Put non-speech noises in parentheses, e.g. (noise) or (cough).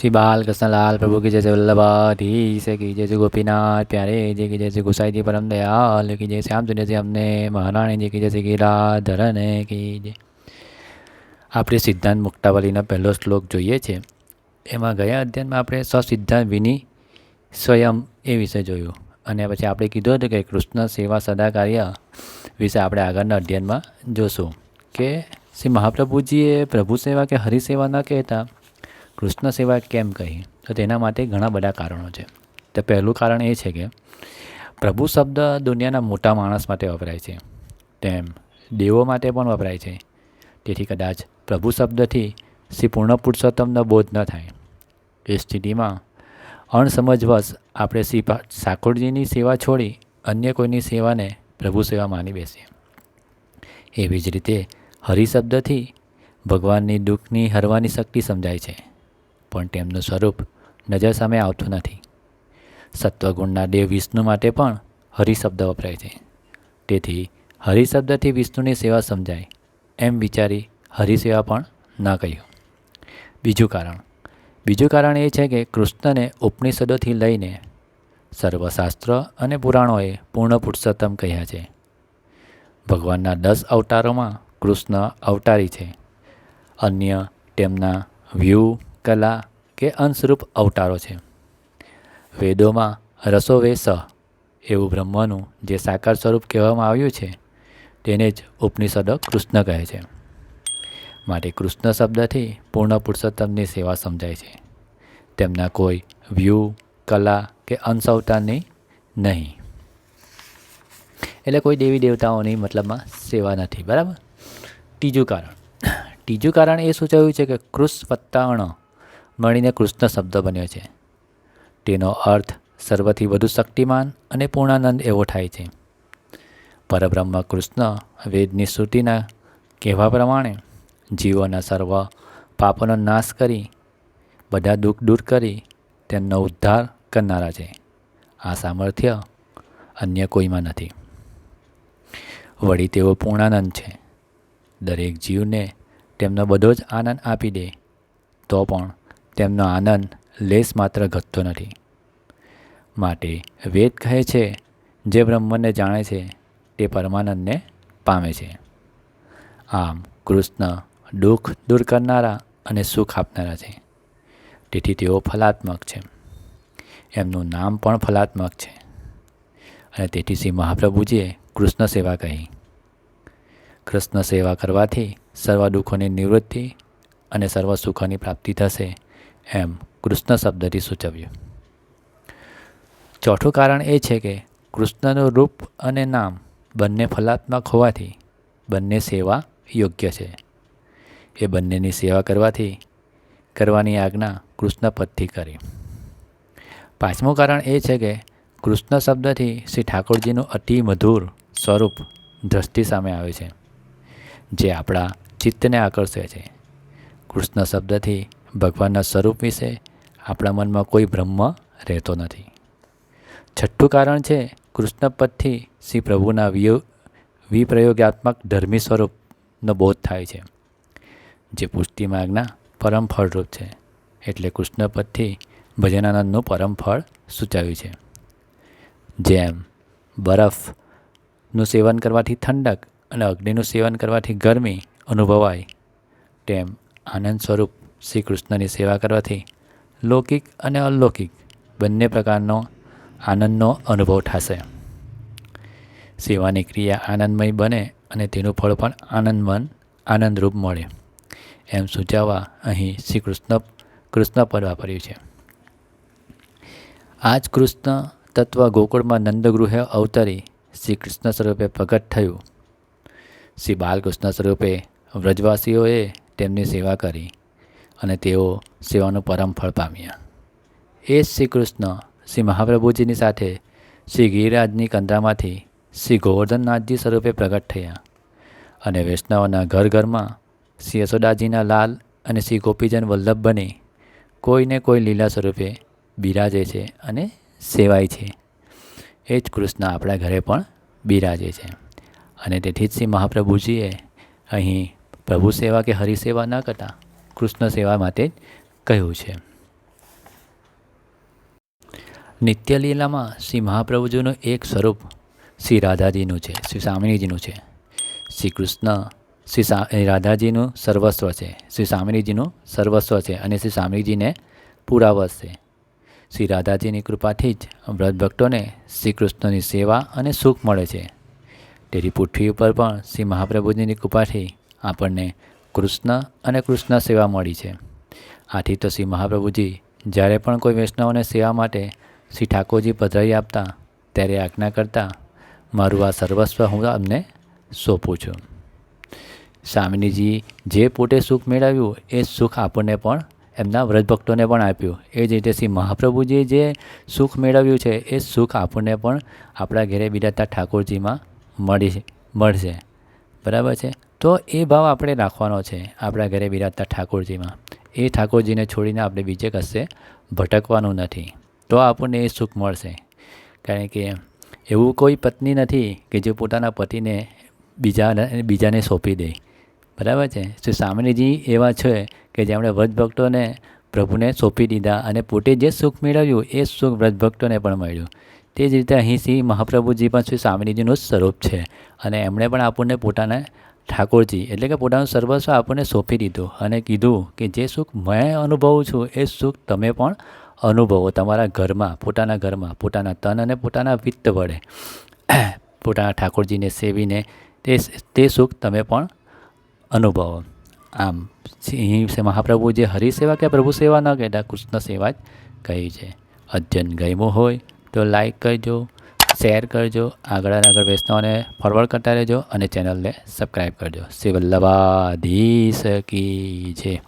શ્રી બાલકૃષ્ણલાલ પ્રભુ કી જય વલ્લભાધીશ, કી જય ગોપીનાથ, પ્યારે જે કી જય ગુસાઈજી પરમ દયાલ, કી જય શ્યામ સુંદર છે અમને મહારાણીજી કી જય શ્રી ગિરાધરને, કી જય. આપણે સિદ્ધાંત મુક્તાવલીનો પહેલો શ્લોક જોઈએ છે. એમાં ગયા અધ્યયનમાં આપણે સ્વસિદ્ધાંત વિની સ્વયં એ વિશે જોયું. અને પછી આપણે કીધું હતું કે કૃષ્ણ સેવા સદા કાર્ય વિશે આપણે આગળના અધ્યયનમાં જોશું કે શ્રી મહાપ્રભુજીએ પ્રભુ સેવા કે હરિસેવા ન કહેતા? કૃષ્ણ સેવા કેમ કહી? તો તેના માટે ઘણા બધા કારણો છે. તો પહેલું કારણ એ છે કે, પ્રભુ શબ્દ દુનિયાના મોટા માણસ માટે વપરાય છે. તેમ દેવો માટે પણ વપરાય છે. તેથી કદાચ પ્રભુ શબ્દથી શ્રી પૂર્ણ પુરુષોત્તમનો બોધ ન થાય. એ સ્થિતિમાં અણસમજવશ આપણે શ્રી સાકોરજીની સેવા છોડી અન્ય કોઈની સેવાને પ્રભુ સેવા માની બેસીએ. એવી જ રીતે હરિશબ્દથી ભગવાનની દુઃખની હરવાની શક્તિ સમજાય છે. પણ તેમનું સ્વરૂપ નજર સામે આવતું નથી. સત્વગુણના દેવ વિષ્ણુ માટે પણ હરિશબ્દ વપરાય છે. તેથી હરિશબ્દથી વિષ્ણુની સેવા સમજાય એમ વિચારી હરિસેવા પણ ન કહ્યું. બીજું કારણ. બીજું કારણ એ છે કે કૃષ્ણને ઉપનિષદોથી લઈને સર્વશાસ્ત્ર અને પુરાણોએ પૂર્ણ પુરુષોત્તમ કહ્યા છે. ભગવાનના દસ અવતારોમાં કૃષ્ણ અવતારી છે. અન્ય તેમના વ્યૂહ, કલા કે અંશરૂપ અવતારો છે. વેદોમાં રસોવેશ એવું બ્રહ્મનું જે સાકાર સ્વરૂપ કહેવામાં આવ્યું છે, તેને જ ઉપનિષદો કૃષ્ણ કહે છે. માટે કૃષ્ણ શબ્દથી પૂર્ણ પુરુષોત્તમની સેવા સમજાય છે. તેમના કોઈ વ્યૂ કલા કે અંશ અવતારની નહીં એટલે કોઈ દેવી દેવતાઓની મતલબમાં સેવા નથી, બરાબર? ત્રીજું કારણ. ત્રીજું કારણ એ સૂચવ્યું છે કે કૃષ વત્તા અણ મળીને કૃષ્ણ શબ્દ બન્યો છે. તેનો અર્થ સર્વથી વધુ શક્તિમાન અને પૂર્ણાનંદ એવો થાય છે. પરબ્રહ્મ કૃષ્ણ વેદની શ્રુતિના કહેવા પ્રમાણે જીવોના સર્વ પાપોનો નાશ કરી, બધા દુઃખ દૂર કરી તેમનો ઉદ્ધાર કરનારા છે. આ સામર્થ્ય અન્ય કોઈમાં નથી. વળી તેઓ પૂર્ણાનંદ છે. દરેક જીવને તેમનો બધો જ આનંદ આપી દે તો પણ તેમનો આનંદ લેસ માત્ર ઘટતો નથી. માટે વેદ કહે છે, જે બ્રહ્મને જાણે છે, તે પરમાનંદને પામે છે. આમ કૃષ્ણ દુઃખ દૂર કરનારા અને સુખ આપનારા છે. તેથી તેઓ ફલાત્મક છે. એમનું નામ પણ ફલાત્મક છે. અને તેથી શ્રી મહાપ્રભુજીએ કૃષ્ણ સેવા કહી. કૃષ્ણ સેવા કરવાથી સર્વ દુઃખોની નિવૃત્તિ અને સર્વ સુખોની પ્રાપ્તિ થશે. એમ કૃષ્ણ શબ્દથી સૂચવ્યું. ચોથું કારણ એ છે કે કૃષ્ણનું રૂપ અને નામ બંને ફલાત્મક હોવાથી બંને સેવા યોગ્ય છે. એ બંનેની સેવા કરવાથી કરવાની આજ્ઞા કૃષ્ણ પદથી કરી. પાંચમું કારણ એ છે કે કૃષ્ણ શબ્દથી શ્રી ઠાકોરજીનું અતિ મધુર સ્વરૂપ દ્રષ્ટિ સામે આવે છે, જે આપણા ચિત્તને આકર્ષે છે. કૃષ્ણ શબ્દથી ભગવાનના સ્વરૂપ વિશે આપણા મનમાં કોઈ બ્રહ્મ રહેતો નથી. છઠ્ઠું કારણ છે કૃષ્ણ પદથી શ્રી પ્રભુના વિયો, વિપ્રયોગાત્મક ધર્મી સ્વરૂપનો બોધ થાય છે, જે પુષ્ટિ માર્ગના પરમ ફળરૂપ છે. એટલે કૃષ્ણ પદથી ભજનાનંદનું પરમ ફળ સૂચાવ્યું છે. જેમ બરફનું સેવન કરવાથી ઠંડક અને અગ્નિનું સેવન કરવાથી ગરમી અનુભવાય, તેમ આનંદ સ્વરૂપ શ્રી કૃષ્ણની સેવા કરવાથી લૌકિક અને અલૌકિક બંને પ્રકારનો આનંદનો અનુભવ થશે. સેવાની ક્રિયા આનંદમય બને અને તેનું ફળ પણ આનંદમન, આનંદરૂપ મળે, એમ સૂચવવા અહીં શ્રી કૃષ્ણ કૃષ્ણ પદ વાપર્યું છે. આ જ કૃષ્ણ તત્વ ગોકુળમાં નંદગૃહે અવતરી શ્રી કૃષ્ણ સ્વરૂપે પ્રગટ થયું. શ્રી બાલકૃષ્ણ સ્વરૂપે વ્રજવાસીઓએ તેમની સેવા કરી. અને તેઓ સેવાનું પરમ ફળ પામ્યા. એ શ્રી કૃષ્ણ શ્રી મહાપ્રભુજીની સાથે શ્રી ગિરિરાજની કંદરામાંથી શ્રી ગોવર્ધનનાથજી સ્વરૂપે પ્રગટ થયા અને વૈષ્ણવના ઘર ઘરમાં શ્રી યશોદાજીના લાલ અને શ્રી ગોપીજન વલ્લભ બની કોઈને કોઈ લીલા સ્વરૂપે બિરાજે છે અને સેવાય છે. એ જ કૃષ્ણ આપણા ઘરે પણ બિરાજે છે. અને તેથી જ શ્રી મહાપ્રભુજીએ અહીં પ્રભુ સેવા કે હરિસેવા ન કરતા કૃષ્ણ સેવા માટે જ કહ્યું છે. નિત્યલીલામાં શ્રી મહાપ્રભુજીનું એક સ્વરૂપ શ્રી રાધાજીનું છે, શ્રી સ્વામિનીજીનું છે. શ્રી કૃષ્ણ, શ્રી રાધાજીનું સર્વસ્વ છે, શ્રી સ્વામિનીજીનું સર્વસ્વ છે અને શ્રી સ્વામીજીને પુરાવત છે. શ્રી રાધાજીની કૃપાથી જ વ્રત શ્રી કૃષ્ણની સેવા અને સુખ મળે છે. તેથી પૃથ્વી ઉપર પણ શ્રી મહાપ્રભુજીની કૃપાથી આપણને કૃષ્ણ અને કૃષ્ણ સેવા મળી છે. આથી તો શ્રી મહાપ્રભુજી, જ્યારે પણ કોઈ વૈષ્ણવને સેવા માટે શ્રી ઠાકોરજી પધરાવી આપતા, ત્યારે આજ્ઞા કરતા, મારું આ સર્વસ્વ હું અમને સોંપું છું. સ્વામીજી જે પોતે સુખ મેળવ્યું, એ સુખ આપણને પણ, એમના વ્રતભક્તોને પણ આપ્યું. એ જ રીતે શ્રી મહાપ્રભુજીએ જે સુખ મેળવ્યું છે, એ સુખ આપણને પણ આપણા ઘરે બિરાજતા ઠાકોરજીમાં મળી, મળશે. બરાબર છે? તો એ ભાવ આપણે રાખવાનો છે આપણા ઘરે બિરાજતા ઠાકોરજીમાં. એ ઠાકોરજીને છોડીને આપણે બીજે કશે ભટકવાનું નથી. તો આપણને એ સુખ મળશે. કારણ કે એવું કોઈ પત્ની નથી કે જે પોતાના પતિને બીજા બીજાને સોંપી દે. બરાબર છે? શ્રી સામાન્યજી એવા છે કે જેમણે વ્રજભક્તોને પ્રભુને સોંપી દીધા અને પોતે જે સુખ મેળવ્યું એ સુખ વ્રજભક્તોને પણ મળ્યું. તે જ રીતે અહીં શ્રી મહાપ્રભુજી પણ શ્રી સ્વામિનીજીનું જ સ્વરૂપ છે અને એમણે પણ આપણને પોતાના ઠાકોરજી, એટલે કે પોતાનું સર્વસ્વ આપણને સોંપી દીધું અને કીધું કે જે સુખ મેં અનુભવું છું, એ સુખ તમે પણ અનુભવો તમારા ઘરમાં, પોતાના ઘરમાં, પોતાના તન અને પોતાના વિત્ત વડે. (clears throat) પોતાના ઠાકોરજીને સેવીને તે તે સુખ તમે પણ અનુભવો. આમ સિંહ મહાપ્રભુ જે હરિસેવા કે પ્રભુ સેવા ન કહેતા, કૃષ્ણ સેવા જ કહી છે. અધ્યયન ગમ્યું હોય તો લાઈક કરજો. શેર કરજો, આગળ અને આગળ વૈષ્ણવને ફોરવર્ડ કરતા રહેજો અને ચેનલને સબસ્ક્રાઈબ કરજો. શ્રી વલ્લભાધીશ કી છે